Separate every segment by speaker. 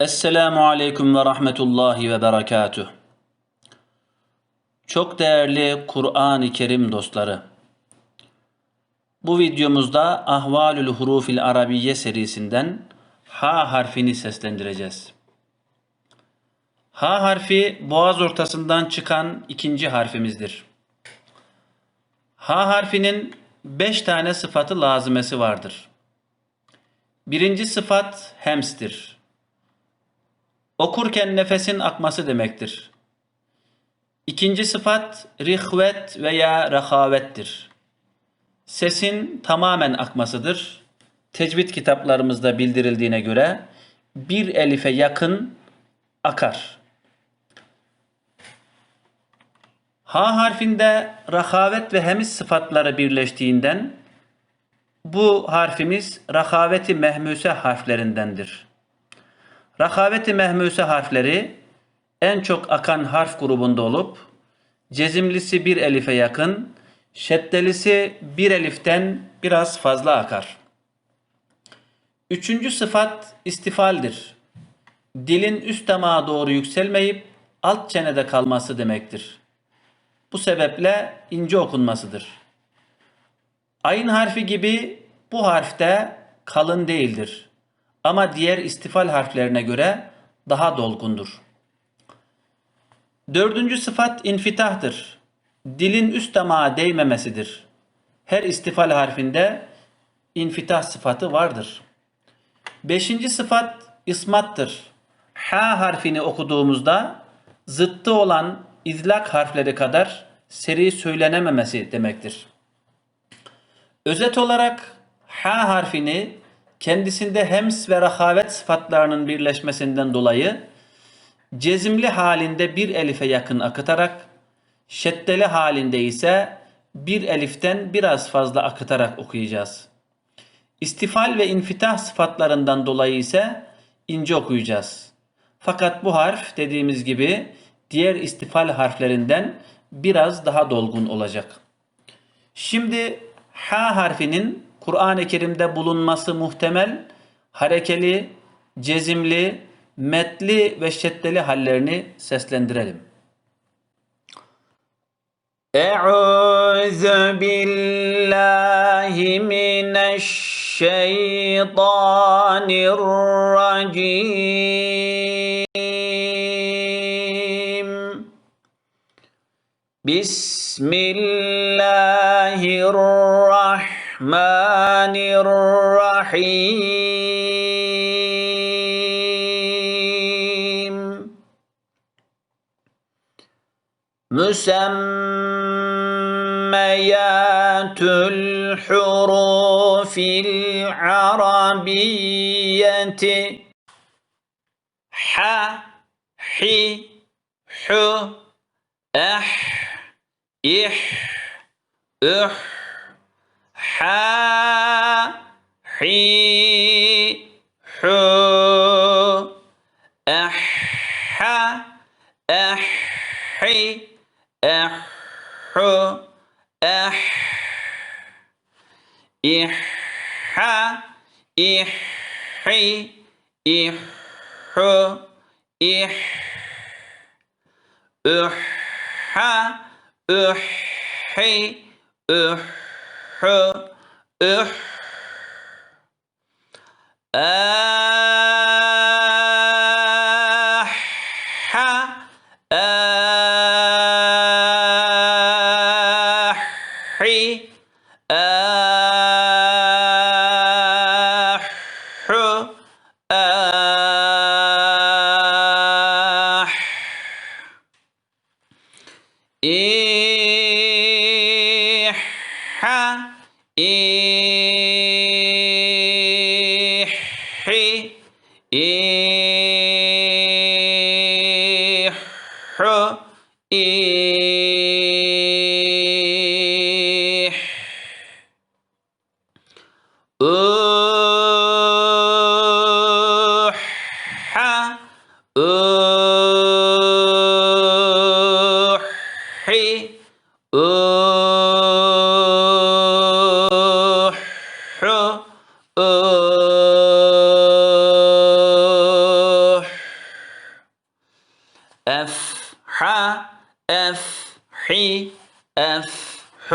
Speaker 1: Esselamu Aleyküm ve Rahmetullahi ve Berekatuh. Çok değerli Kur'an-ı Kerim dostları. Bu videomuzda Ahvalül Hurufil Arabiye serisinden Ha harfini seslendireceğiz. Ha harfi boğaz ortasından çıkan ikinci harfimizdir. Ha harfinin beş tane sıfatı lazımesi vardır. Birinci sıfat hemstir. Okurken nefesin akması demektir. İkinci sıfat rihvet veya rehavettir. Sesin tamamen akmasıdır. Tecvid kitaplarımızda bildirildiğine göre bir elife yakın akar. Ha harfinde rahavet ve hemiz sıfatları birleştiğinden bu harfimiz rahaveti mehmuse harflerindendir. Rahaveti mehmuse harfleri en çok akan harf grubunda olup cezimlisi bir elife yakın, şeddelisi bir eliften biraz fazla akar. Üçüncü sıfat istifaldir. Dilin üst damağa doğru yükselmeyip alt çenede kalması demektir. Bu sebeple ince okunmasıdır. Ayın harfi gibi bu harfte kalın değildir. Ama diğer istifal harflerine göre daha dolgundur. Dördüncü sıfat infitahtır. Dilin üst damağa değmemesidir. Her istifal harfinde infitah sıfatı vardır. Beşinci sıfat ismattır. Ha harfini okuduğumuzda zıttı olan izlak harfleri kadar seri söylenememesi demektir. Özet olarak ha harfini kendisinde hems ve rahavet sıfatlarının birleşmesinden dolayı cezimli halinde bir elife yakın akıtarak, şeddeli halinde ise bir eliften biraz fazla akıtarak okuyacağız. İstifal ve infitah sıfatlarından dolayı ise ince okuyacağız. Fakat bu harf dediğimiz gibi diğer istifal harflerinden biraz daha dolgun olacak. Şimdi ha harfinin Kur'an-ı Kerim'de bulunması muhtemel, harekeli, cezimli, metli ve şeddeli hallerini seslendirelim. Eûzü billahi mineşşeytanirracim. Bismillahirrahmanirrahim. الرحمن الرحيم. مسميات الحروف العربية ح ح ح أح إح أح. ح ح ح أح أح أح أح إح إح إح إح أح أح أح üh, ha, üh, hi, Oh. أف حي أف ح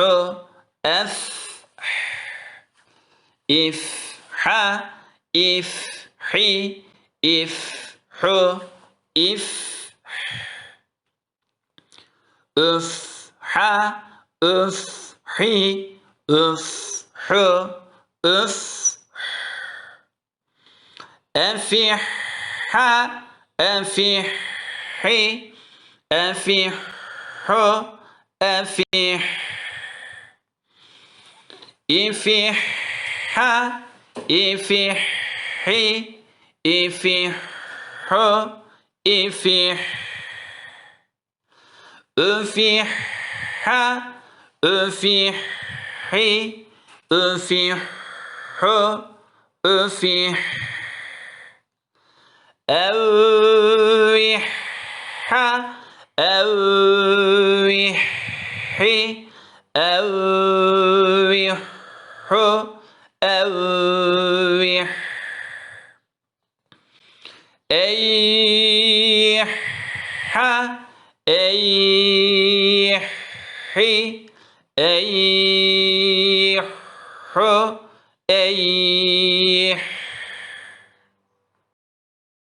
Speaker 1: أف إف ح إف حي إف ح إف أف ح أف حي أف ح أف أفح أفح أفح ح أفح إفح إفح إفح إفح أفح أفح أفح أفح أوح أوح ريح أو ريح أو ريح أيح أيح أيح